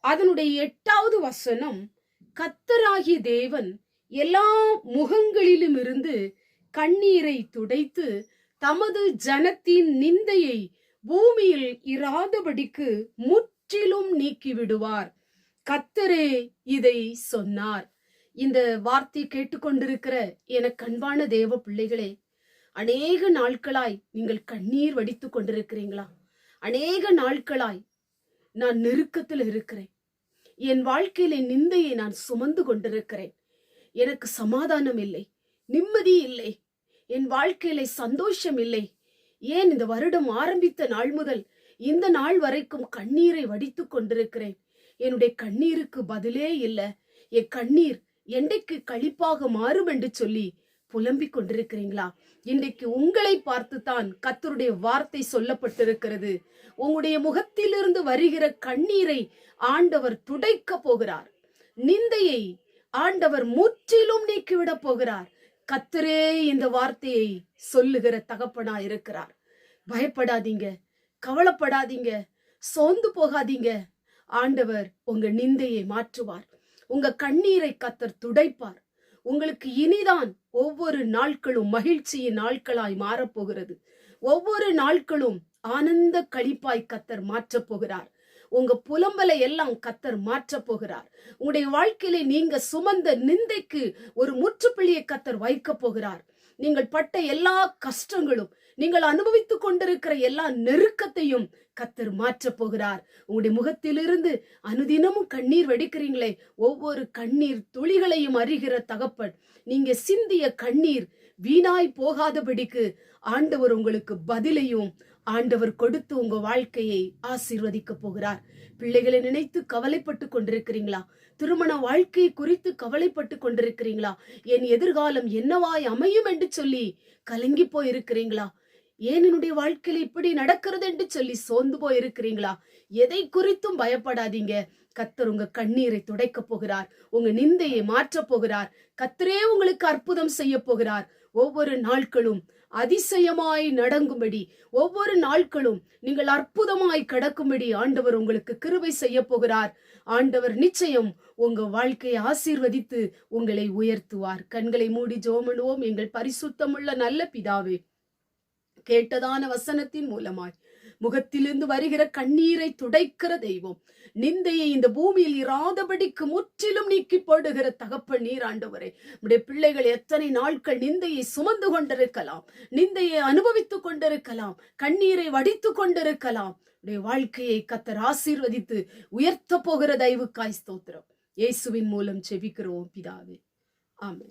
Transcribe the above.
அதனுடைய எட்டாவது வசனம் கத்தராகிய தேவன் எல்லா முகங்களிலும் இருந்து கண்ணீரை துடைத்து தமது ஜனத்தின் நிந்தையை பூமியில் இராதபடிக்கு முற்றிலும் நீக்கிவிடுவார். கத்தரே இதை சொன்னார். இந்த வார்த்தை கேட்டுக்கொண்டிருக்கிற எனக்கு அன்பான தேவ பிள்ளைகளே அநேக நாட்களாய் நீங்கள் கண்ணீர் வடித்து கொண்டிருக்கிறீங்களா அநேக நாட்களாய் நான் நெருக்கத்தில் இருக்கிறேன். என் வாழ்க்கையில நிந்தையை நான் சுமந்து கொண்டிருக்கிறேன். எனக்கு சமாதானம் இல்லை நிம்மதி இல்லை என் வாழ்க்கையில சந்தோஷம் இல்லை. ஏன் இந்த வருடம் ஆரம்பித்த நாள் முதல் இந்த நாள் வரைக்கும் கண்ணீரை வடித்து கொண்டிருக்கிறேன். என்னுடைய கண்ணீருக்கு பதிலே இல்லை. என் கண்ணீர் என்றைக்கு கழிப்பாக மாறும் என்று சொல்லி புலம்பிக் கொண்டிருக்கிறீங்களா? இன்றைக்கு உங்களை பார்த்துதான் கத்தருடைய வார்த்தை சொல்லப்பட்டிருக்கிறது. உங்களுடைய முகத்திலிருந்து வருகிற கண்ணீரை ஆண்டவர் துடைக்க போகிறார். நிந்தையை ஆண்டவர் முற்றிலும் நீக்கிவிட போகிறார். கத்தரே இந்த வார்த்தையை சொல்லுகிற தகப்பனா இருக்கிறார். பயப்படாதீங்க கவலைப்படாதீங்க சோர்ந்து போகாதீங்க. ஆண்டவர் உங்க நிந்தையை மாற்றுவார். உங்க கண்ணீரை கத்தர் துடைப்பார். உங்களுக்கு இனிதான் ஒவ்வொரு நாட்களும் மகிழ்ச்சியின் நாட்களாய் மாறப்போகிறது. ஒவ்வொரு நாட்களும் ஆனந்த கழிப்பாய் கத்தர் மாற்றப் போகிறார். உங்க புலம்பலை எல்லாம் கத்தர் மாற்றப் போகிறார். உங்களுடைய வாழ்க்கையில நீங்க சுமந்த நிந்தைக்கு ஒரு முற்றுப்புள்ளியை கத்தர் வைக்க போகிறார். நீங்கள் பட்ட எல்லா கஷ்டங்களும் நீங்கள் அனுபவித்துக் கொண்டிருக்கிற எல்லா நெருக்கத்தையும் கத்தர் மாற்றப் போகிறார். உங்களுடைய முகத்திலிருந்து அனுதினமும் கண்ணீர் வெடிக்கிறீங்களே ஒவ்வொரு கண்ணீர் துளிகளையும் அறிகிற தகப்பன். நீங்க சிந்திய கண்ணீர் வீணாய் போகாதபடிக்கு ஆண்டவர் உங்களுக்கு பதிலையும் ஆண்டவர் கொடுத்து உங்க வாழ்க்கையை ஆசீர்வதிக்க போகிறார். பிள்ளைகளை நினைத்து கவலைப்பட்டு கொண்டிருக்கிறீங்களா? திருமண வாழ்க்கை குறித்து கவலைப்பட்டு கொண்டிருக்கிறீங்களா? என் எதிர்காலம் என்னவாய் அமையும் என்று சொல்லி கலங்கி போயிருக்கிறீங்களா? ஏன் என்னுடைய வாழ்க்கையில இப்படி நடக்கிறது என்று சொல்லி சோர்ந்து போயிருக்கிறீங்களா? எதை குறித்தும் பயப்படாதீங்க. கத்தர் உங்க கண்ணீரை துடைக்க போகிறார். உங்க நிந்தையை மாற்றப் போகிறார். கத்தரே உங்களுக்கு அற்புதம் செய்ய போகிறார். ஒவ்வொரு நாட்களும் அதிசயமாய் நடங்கும்படி ஒவ்வொரு நாட்களும் நீங்கள் அற்புதமாய் கடக்கும்படி ஆண்டவர் உங்களுக்கு கிருபை செய்ய போகிறார். ஆண்டவர் நிச்சயம் உங்க வாழ்க்கையை ஆசீர்வதித்து உங்களை உயர்த்துவார். கண்களை மூடி ஜோமனுவோம் எங்கள் பரிசுத்தமுள்ள நல்ல பிதாவே. கேட்டதான வசனத்தின் மூலமாய். முகத்திலிருந்து வருகிற கண்ணீரை துடைக்கிற தெய்வம். நிந்தையை இந்த பூமியில் இராதபடிக்கு முற்றிலும் நீக்கி போடுகிற தகப்ப நீர் ஆண்டவரே. பிள்ளைகள் எத்தனை நாட்கள் நிந்தையை சுமந்து கொண்டிருக்கலாம். நிந்தையை அனுபவித்துக் கொண்டிருக்கலாம். கண்ணீரை வடித்துக் கொண்டிருக்கலாம். உடைய வாழ்க்கையை கத்தர் ஆசீர்வதித்து உயர்த்த போகிற தயவுக்காய் ஸ்தோத்திரம். இயேசுவின் மூலம் செபிக்கிறோம் பிதாவே. ஆமே